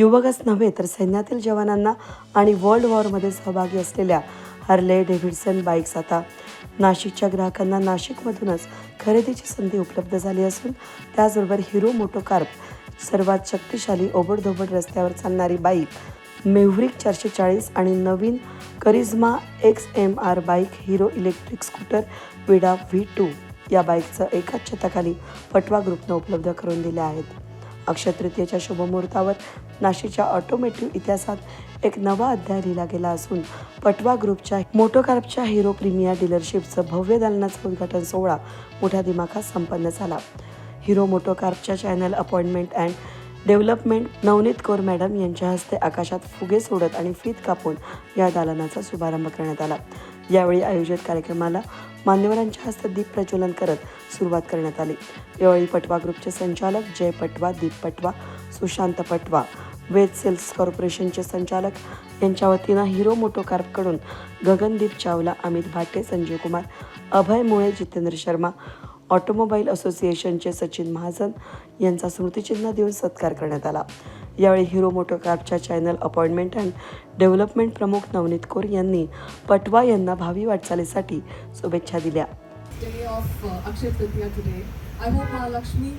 युवकच नव्हे तर सैन्यातील जवानांना आणि वर्ल्ड वॉरमध्ये सहभागी असलेल्या हर्ले डेव्हिडसन बाईक्स आता नाशिकच्या ग्राहकांना नाशिकमधूनच खरेदीची संधी उपलब्ध झाली असून त्याचबरोबर हिरो मोटोकार्प सर्वात शक्तिशाली ओबडधोबड रस्त्यावर चालणारी बाईक मेव्हरिक चारशे चाळीस आणि नवीन Karizma X M R bike Hero Electric scooter Vida V two या बाईकचं एकाच छताखाली पटवा ग्रुपनं उपलब्ध करून दिल्या आहेत. अक्षय तृतीयेच्या शुभमुहूर्तावर नाशिकच्या ऑटोमेटिव्ह इतिहासात एक नवा अध्याय लिहिला गेला असून पटवा ग्रुपच्या मोटोकार्पच्या हिरो प्रीमिया डीलरशिपचं भव्य दालनाचं उद्घाटन सोहळा मोठ्या दिमाखात संपन्न झाला. Hero मोटोकार्पच्या channel appointment and development Navneet Kaur madam यांच्या हस्ते आकाशात फुगे सोडत आणि फीत कापून या दालनाचा शुभारंभ करण्यात आला. यावेळी आयोजित कार्यक्रमाला मान्यवरांच्या हस्ते दीप प्रज्वलन करत सुरुवात करण्यात आली. यावेळी पटवा ग्रुपचे संचालक जय पटवा दीप पटवा सुशांत पटवा वेद सेल्स कॉर्पोरेशनचे संचालक. यांच्या वतीनं हिरो मोटोकार्पकडून गगनदीप चावला अमित भाटे संजीव कुमार अभय मुळे जितेंद्र शर्मा ऑटोमोबाईल असोसिएशनचे सचिन महाजन यांचा स्मृतिचिन्ह देऊन सत्कार करण्यात आला. यावेळी हिरो मोटोकार्पच्या चॅनल अपॉइंटमेंट अँड डेव्हलपमेंट प्रमुख नवनीत कौर यांनी पटवा यांना भावी वाटचालीसाठी शुभेच्छा दिल्या. Day of uh, Akshay Tritiya today. I hope Mahalakshmi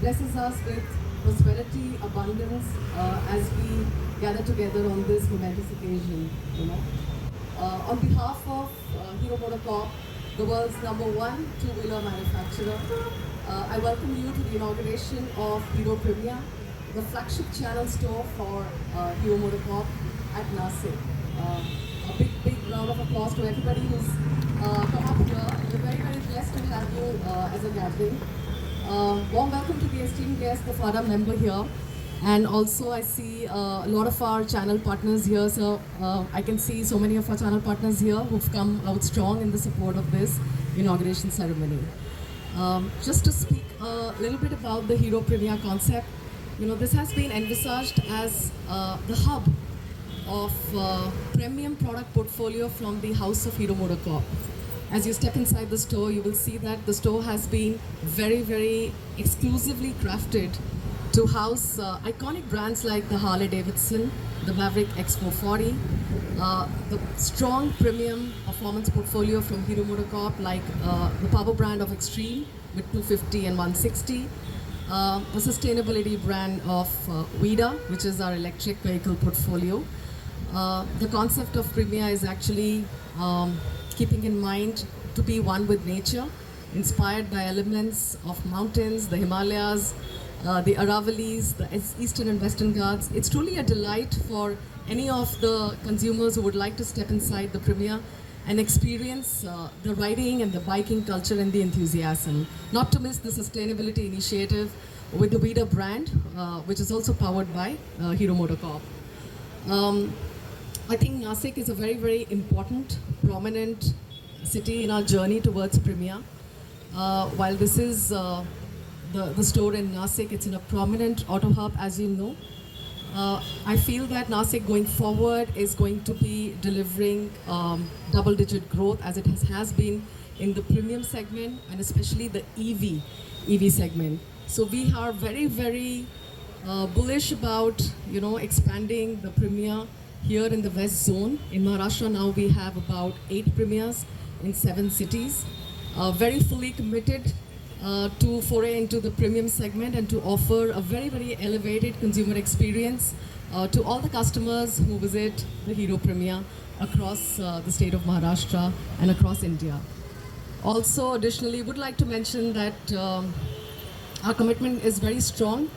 blesses us with prosperity, abundance uh, as we gather together on this momentous occasion. You know, uh, on behalf of uh, Hero Motocorp, the world's number one two-wheeler manufacturer, uh, I welcome you to the inauguration of Hero Premier, the flagship channel store for uh, Hero Motocorp at Nasik. Uh, a big, big round of applause to everybody who's uh, come up here. We're very, very blessed to have you uh, as a gathering. Uh, warm welcome to the esteemed guest, the FADA member here. And also, I see uh, a lot of our channel partners here. So, uh, I can see so many of our channel partners here who've come out strong in the support of this inauguration ceremony. Um, just to speak a little bit about the Hero Premier concept, you know, this has been envisaged as uh, the hub of uh, premium product portfolio from the House of Hero Motocorp. As you step inside the store, you will see that the store has been very, very exclusively crafted to house uh, iconic brands like the Harley Davidson, the Maverick X440, uh, the strong premium performance portfolio from Hero MotoCorp like uh, the power brand of Extreme with 250 and 160, uh, the sustainability brand of uh, Vida, which is our electric vehicle portfolio. Uh, the concept of Premia is actually um, keeping in mind to be one with nature, inspired by elements of mountains, the Himalayas, uh, the Aravalis, the Eastern and Western Ghats. It's truly a delight for any of the consumers who would like to step inside the Premier and experience uh, the riding and the biking culture and the enthusiasm. Not to miss the sustainability initiative with the Vida brand, uh, which is also powered by uh, Hero MotoCorp. Um, I think Nasik is a very, very important, prominent city in our journey towards Premier. Uh, while this is uh, the, the store in Nasik, it's in a prominent auto hub, as you know. Uh, I feel that Nasik going forward is going to be delivering um, double digit growth as it has, has been in the premium segment and especially the EV EV segment. So we are very very uh, bullish about you know expanding the premier here in the west zone. In Maharashtra now we have about eight premiers in seven cities. Uh, very fully committed uh, to foray into the premium segment and to offer a very, very elevated consumer experience uh, to all the customers who visit the Hero Premier across uh, the state of Maharashtra and across India. Also, additionally, would like to mention that um, our commitment is very strong.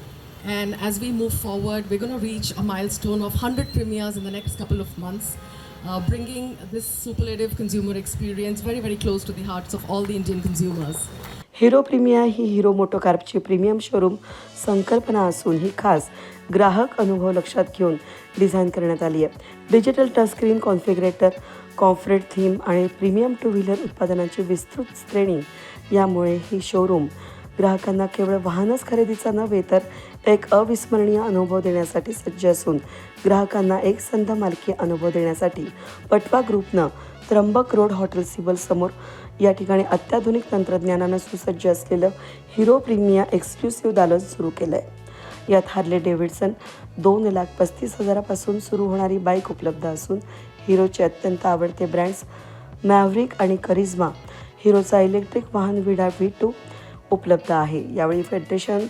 And as we move forward, we're going to reach a milestone of 100 premieres in the next couple of months, uh, bringing this superlative consumer experience very, very close to the hearts of all the Indian consumers. Hero Premia he Hero मोटोकार्पची premium showroom संकल्पना असून ही खास ग्राहक अनुभव लक्षात घेऊन design करण्यात आली आहे डिजिटल टचस्क्रीन कॉन्फिग्रेटर कॉन्फरेट थीम आणि प्रीमियम टू व्हीलर उत्पादनांची विस्तृत श्रेणी यामुळे ही शोरूम ग्राहकांना केवळ वाहनच खरेदीचा नव्हे तर एक अविस्मरणीय अनुभव देण्यासाठी सज्ज असून ग्राहकांना एक संध मालकी अनुभव देण्यासाठी पटवा ग्रुपनं त्र्यंबक रोड हॉटेल सिबल समोर या ठिकाणी अत्याधुनिक तंत्रज्ञानानं सुसज्ज असलेलं हिरो प्रीमिया एक्सक्लुसिव्ह दालन सुरू केलं आहे यात हार्ले डेव्हिडसन दोन लाख पस्तीस हजारापासून सुरू होणारी बाईक उपलब्ध असून हिरोचे अत्यंत आवडते ब्रँड्स मॅव्हरिक आणि करिझ्मा. हिरोचा इलेक्ट्रिक वाहन विडा व्ही टू उपलब्ध आहे. यावेळी फेडरेशन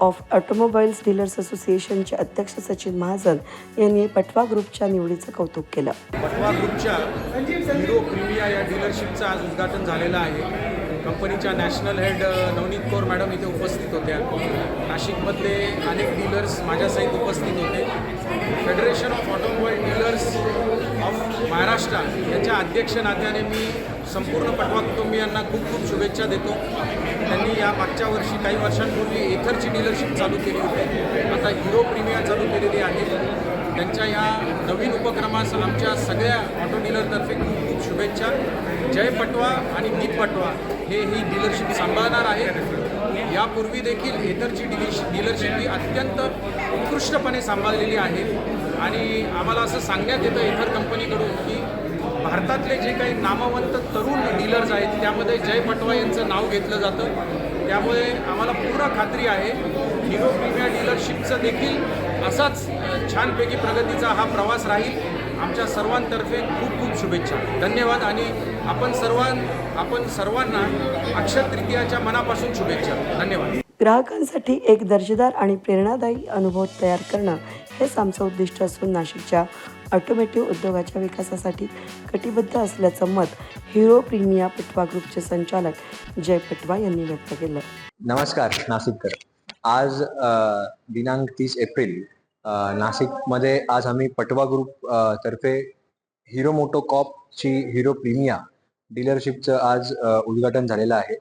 ऑफ ऑटोमोबाईल्स डीलर्स असोसिएशनचे अध्यक्ष सचिन महाजन यांनी पटवा ग्रुपच्या निवडीचं कौतुक केलं. पटवा ग्रुपच्या हिरो प्रिमिया या डीलरशिपचं आज उद्घाटन झालेलं आहे. कंपनीच्या national head Navneet Kaur madam इथे उपस्थित होत्या. नाशिकमधले अनेक डीलर्स माझ्यासहित उपस्थित होते. Federation of automobile dealers of Maharashtra यांच्या अध्यक्ष नात्याने मी संपूर्ण पटवा कुटुंबियांना खूप खूप शुभेच्छा देतो. त्यांनी या मागच्या वर्षी काही वर्षांपूर्वी एथरची डीलरशिप चालू केली होती. आता हिरो प्रीमिया चालू केलेली आहे. त्यांच्या या नवीन उपक्रमास आमच्या सगळ्या ऑटो डीलरतर्फे खूप खूप शुभेच्छा. जय पटवा आणि नीत पटवा हे ही डीलरशिप सांभाळणार आहे. यापूर्वी देखील एथरची डीलिश डीलरशिप ही अत्यंत उत्कृष्टपणे सांभाळलेली आहे. आणि आम्हाला असं सांगण्यात येतं एथर कंपनीकडून की भारतातले जे काही नामवंत तरुण डीलर्स आहेत त्यामध्ये जय पटवा यांचं नाव घेतलं जातं. त्यामुळे आम्हाला पूर्ण खात्री आहे हिरो प्रीमियर डीलरशिपचं देखील असाच छानपैकी प्रगतीचा हा प्रवास राहील. आमच्या सर्वांतर्फे खूप खूप शुभेच्छा. धन्यवाद आणि आपण सर्वां आपण सर्वांना अक्षय तृतीयाच्या मनापासून शुभेच्छा. धन्यवाद. ग्राहकांसाठी एक दर्जेदार आणि प्रेरणादायी अनुभव तयार करणं हेच आमचं उद्दिष्ट असून नाशिकच्या ऑटोमेटिव्ह उद्योगाच्या विकासासाठी कटिबद्ध असल्याचं मत हिरो प्रीमिया पटवा ग्रुपचे संचालक जय पटवा यांनी व्यक्त केलं. नमस्कार नाशिककर. आज दिनांक तीस एप्रिल नाशिकमध्ये आज आम्ही पटवा ग्रुप तर्फे हिरो मोटो कॉपची हिरो प्रीमिया डीलरशिपचं आज उद्घाटन झालेलं आहे.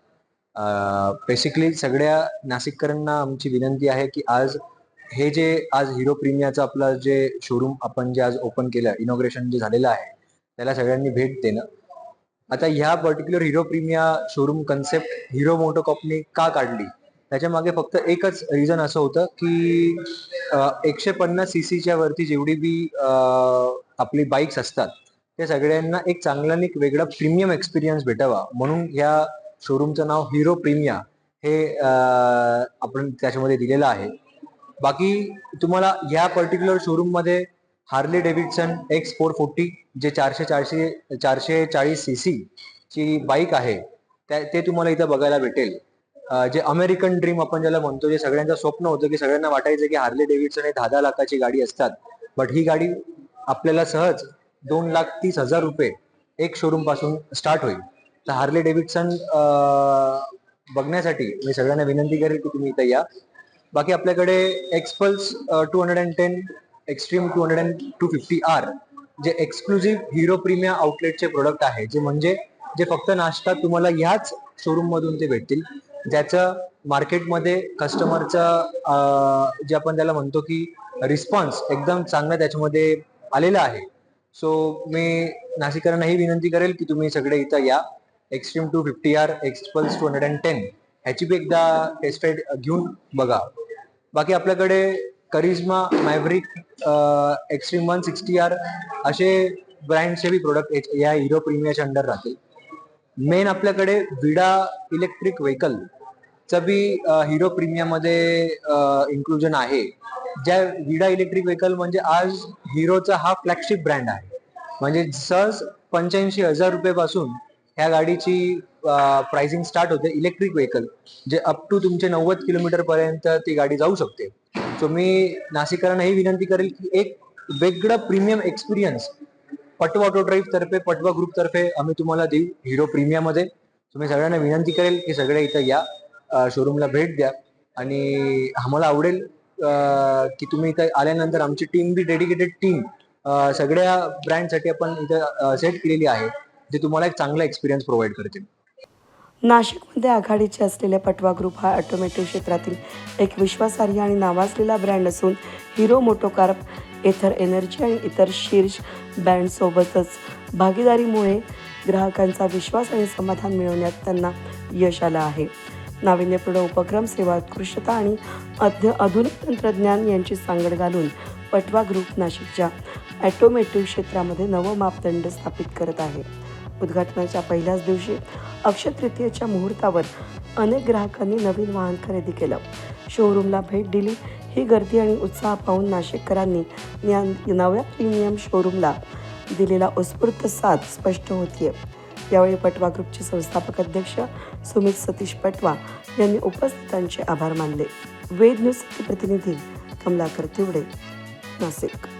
बेसिकली सगळ्या नाशिककरांना आमची विनंती आहे की आज हे जे आज हिरो प्रीमियाचं आपलं जे शोरूम आपण जे आज ओपन केलं इनॉग्रेशन जे झालेलं आहे त्याला सगळ्यांनी भेट देणं. आता ह्या particular Hero Premia showroom concept Hero मोटोकॉपनी का काढली? त्याच्यामागे फक्त एकच रिझन असं होतं की एकशे पन्नास सी सीच्या वरती जेवढी बी आपली बाईक्स असतात ते सगळ्यांना एक चांगला आणि एक वेगळा प्रीमियम एक्सपिरियन्स भेटावा. म्हणून ह्या शोरूमचं नाव हिरो प्रीमिया हे आपण त्याच्यामध्ये दिलेलं आहे. बाकी तुम्हाला ह्या पर्टिक्युलर शोरूममध्ये Harley Davidson X four forty जे चारशे चारशे चारशे चाळीस सी सी ची बाईक आहे त्या ते तुम्हाला इथं बघायला भेटेल. जे अमेरिकन ड्रीम आपण ज्याला म्हणतो जे सगळ्यांचं स्वप्न होतं की सगळ्यांना वाटायचं की हार्ले डेव्हिडसन हे दहा दहा लाखाची गाडी असतात. बट ही गाडी आपल्याला सहज दोन लाख तीस हजार रुपये एक शोरूमपासून स्टार्ट होईल. तर हार्ले डेव्हिडसन बघण्यासाठी मी सगळ्यांना विनंती करेल की तुम्ही इथं या. बाकी आपल्याकडे XPulse two hundred and ten Xtreme two hundred and two fifty R जे एक्सक्लुझिव्ह हिरो प्रीमिया आउटलेटचे प्रोडक्ट आहे जे म्हणजे जे फक्त नाश्ता तुम्हाला ह्याच शोरूम मधून ते भेटतील. ज्याचं मार्केटमध्ये कस्टमरचं जे आपण त्याला म्हणतो की रिस्पॉन्स एकदम चांगला त्याच्यामध्ये आलेला आहे. सो मी नाशिकरांना ही विनंती करेल की तुम्ही सगळे इथं या. Xtreme two fifty R Xpulse two hundred and ten ह्याची बी एकदा टेस्ट घेऊन बघा. बाकी आपल्याकडे Karizma Maverick Xtreme one sixty R असे ब्रँडचे बी प्रोडक्ट या हिरो प्रीमियाच्या अंडर राहतील. मेन आपल्याकडे विडा इलेक्ट्रिक व्हेकल बी हिरो प्रीमियममध्ये इन्क्लुजन आहे. ज्या विडा इलेक्ट्रिक व्हेकल म्हणजे आज हिरोचा हा फ्लॅगशिप ब्रँड आहे. म्हणजे सहज पंच्याऐंशी हजार रुपये पासून ह्या गाडीची प्राइसिंग स्टार्ट होते इलेक्ट्रिक व्हेकल जे अप टू तुमचे नव्वद किलोमीटर पर्यंत ती गाडी जाऊ शकते. सो मी नाशिकरांना ही विनंती करेल की एक वेगळं premium experience Patwa auto drive तर्फे पटवा ग्रुप तर्फे आम्ही तुम्हाला देऊ हिरो प्रीमियममध्ये. तुम्ही सगळ्यांना विनंती करेल की सगळे इथं या शोरूमला भेट द्या. आणि आम्हाला आवडेल की तुम्ही इथं आल्यानंतर आमची टीम बी डेडिकेटेड टीम सगळ्या ब्रँडसाठी आपण इथं सेट केलेली आहे. जे तुम्हाला एक चांगला एक्सपिरियन्स प्रोव्हाइड करतील. नाशिकमध्ये आघाडीचे असलेले पटवा ग्रुप हा ऑटोमेटिव्ह क्षेत्रातील एक विश्वासार्ह आणि नावाजलेला ब्रँड असून हिरो मोटोकार्प एथर एनर्जी आणि इतर शीर्ष बँडसोबतच भागीदारीमुळे ग्राहकांचा विश्वास आणि समाधान मिळवण्यात त्यांना यश आलं आहे. नाविन्यपूर्ण उपक्रम सेवा उत्कृष्टता आणि अध्य आधुनिक तंत्रज्ञान यांची सांगड घालून पटवा ग्रुप नाशिकच्या ॲटोमेटिव्ह क्षेत्रामध्ये नवं मापदंड स्थापित करत आहे. उद्घाटनाच्या पहिल्याच दिवशी अक्षय तृतीयेच्या मुहूर्तावर अनेक ग्राहकांनी नवीन वाहन खरेदी केलं. शोरूमला भेट दिली. ही गर्दी आणि उत्साह पाहून नाशिककरांनी नव्या प्रीमियम शोरूमला दिलेला उत्स्फूर्त साथ स्पष्ट होतीये. यावेळी पटवा ग्रुपचे संस्थापक अध्यक्ष सुमित सतीश पटवा यांनी उपस्थितांचे आभार मानले. वेद न्यूज प्रतिनिधी कमलाकर तिवडे नाशिक.